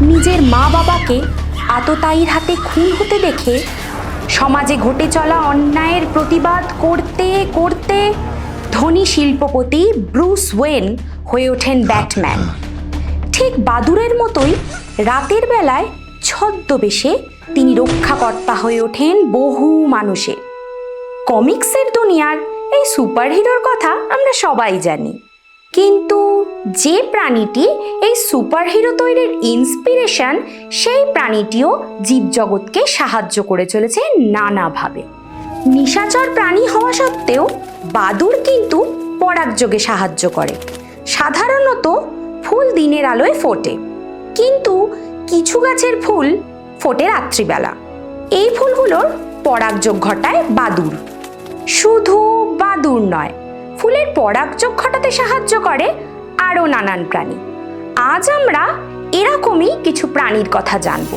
কন্যাকে আততায়ীর হাতে খুন হতে দেখে সমাজে ঘটে চলা অন্যায়ের প্রতিবাদ করতে করতে ধনী শিল্পপতি ব্রুস ওয়েন হয়ে ওঠেন ব্যাটম্যান। ঠিক বাদুরের মতোই রাতের বেলায় ছদ্মবেশে তিনি রক্ষাকর্তা হয়ে ওঠেন বহু মানুষের কমিক্সের দুনিয়ার এই সুপারহিরোর কথা আমরা সবাই জানি। কিন্তু যে প্রাণীটি এই সুপারহিরো তৈরির ইন্সপিরেশন সেই প্রাণীটিও জীবজগৎকে সাহায্য করে চলেছে নানাভাবে। নিশাচর প্রাণী হওয়া সত্ত্বেও বাদুর কিন্তু পরাগযোগে সাহায্য করে। সাধারণত ফুল দিনের আলোয় ফোটে, কিন্তু কিছু গাছের ফুল ফোটে রাত্রিবেলা। এই ফুলগুলোর পরাগযোগ ঘটায় বাদুর। শুধু বাদুর নয়, ফুলের পরাগযোগ ঘটাতে সাহায্য করে আরও নানান প্রাণী। আজ আমরা এরকমই কিছু প্রাণীর কথা জানব,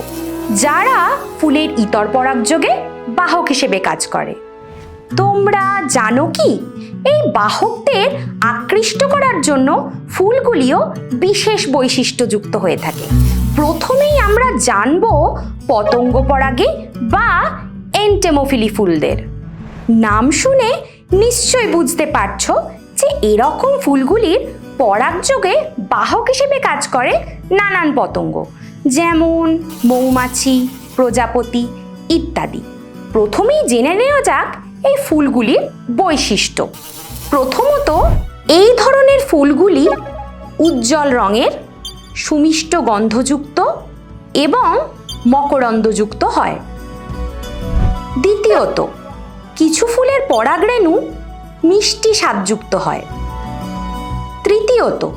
যারা ফুলের ইতর পরাগযোগে বাহক হিসেবে কাজ করে। তোমরা জানো কি? এই বাহকদের আকৃষ্ট করার জন্য ফুলগুলিও বিশেষ বৈশিষ্ট্যযুক্ত হয়ে থাকে। প্রথমেই আমরা জানব পতঙ্গ পরাগে বা এন্টেমোফিলি ফুলদের। নাম শুনে নিশ্চয় বুঝতে পারছ এরকম ফুলগুলির পরাগযোগে বাহক হিসেবে কাজ করে নানান পতঙ্গ, যেমন মৌমাছি, প্রজাপতি ইত্যাদি। প্রথমেই জেনে নেওয়া যাক এই ফুলগুলির বৈশিষ্ট্য। প্রথমত, এই ধরনের ফুলগুলি উজ্জ্বল রঙের, সুমিষ্ট গন্ধযুক্ত এবং মকরন্দযুক্ত হয়। দ্বিতীয়ত, কিছু ফুলের পরাগরেণু মিষ্টি স্বাদযুক্ত হয়। তৃতীয়ত,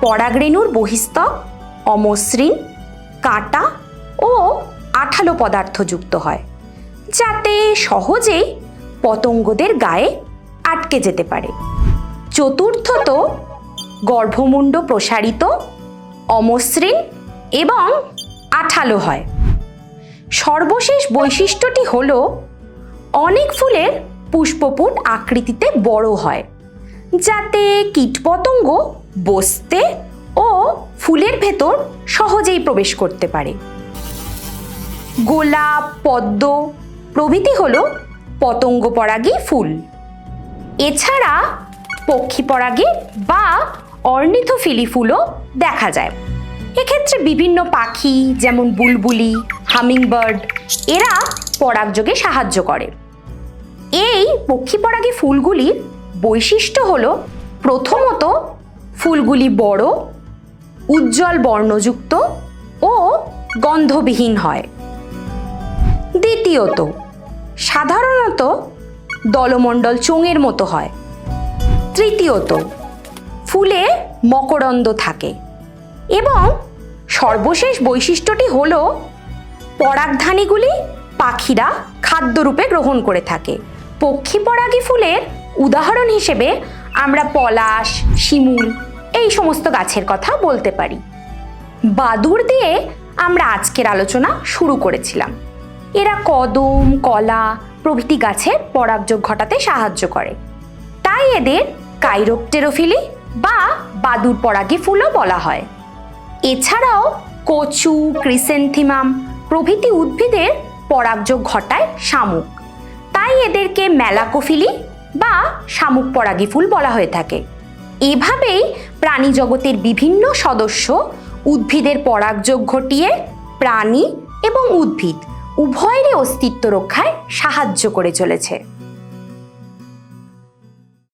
পরাগরেণুর বহিস্তক অমসৃণ, কাঁটা ও আঠালো পদার্থযুক্ত হয়, যাতে সহজেই পতঙ্গদের গায়ে আটকে যেতে পারে। চতুর্থত, গর্ভমুণ্ড প্রসারিত, অমসৃণ এবং আঠালো হয়। সর্বশেষ বৈশিষ্ট্যটি হল, অনেক ফুলের পুষ্পপুট আকৃতিতে বড় হয়, যাতে কীটপতঙ্গ বসতে ও ফুলের ভেতর সহজেই প্রবেশ করতে পারে। গোলাপ, পদ্ম প্রভৃতি হল পতঙ্গ পরাগী ফুল। এছাড়া পক্ষী পরাগী বা অর্নিথোফিলি ফুলও দেখা যায়। এক্ষেত্রে বিভিন্ন পাখি যেমন বুলবুলি, হামিংবার্ড, এরা পরাগযোগে সাহায্য করে। এই পক্ষী পরাগী ফুলগুলির বৈশিষ্ট্য হল প্রথমত ফুলগুলি বড়, উজ্জ্বল বর্ণযুক্ত ও গন্ধবিহীন হয়। দ্বিতীয়ত, সাধারণত দলমণ্ডল চোঙের মতো হয়। তৃতীয়ত, ফুলে মকরন্দ থাকে এবং সর্বশেষ বৈশিষ্ট্যটি হল পরাগধানীগুলি পাখিরা খাদ্যরূপে গ্রহণ করে থাকে। পক্ষী পরাগী ফুলের উদাহরণ হিসেবে আমরা পলাশ, শিমুল এই সমস্ত গাছের কথা বলতে পারি। বাদুর দিয়ে আমরা আজকের আলোচনা শুরু করেছিলাম। এরা কদম, কলা প্রভৃতি গাছের পরাগযোগ ঘটাতে সাহায্য করে। তাই এদের কাইরোপটেরোফিলি বা বাদুর পরাগী ফুলও বলা হয়। এছাড়াও কচু, ক্রিসেন্থিমাম প্রভৃতি উদ্ভিদের পরাগযোগ ঘটায় শামুক। এদেরকে মেলাকোফিলি বা শামুক পরাগী ফুল বলা হয়ে থাকে। এভাবেই প্রাণী জগতের বিভিন্ন সদস্য উদ্ভিদের পরাগযোগ ঘটিয়ে প্রাণী এবং উদ্ভিদ উভয়েরই অস্তিত্ব রক্ষায় সাহায্য করে চলেছে।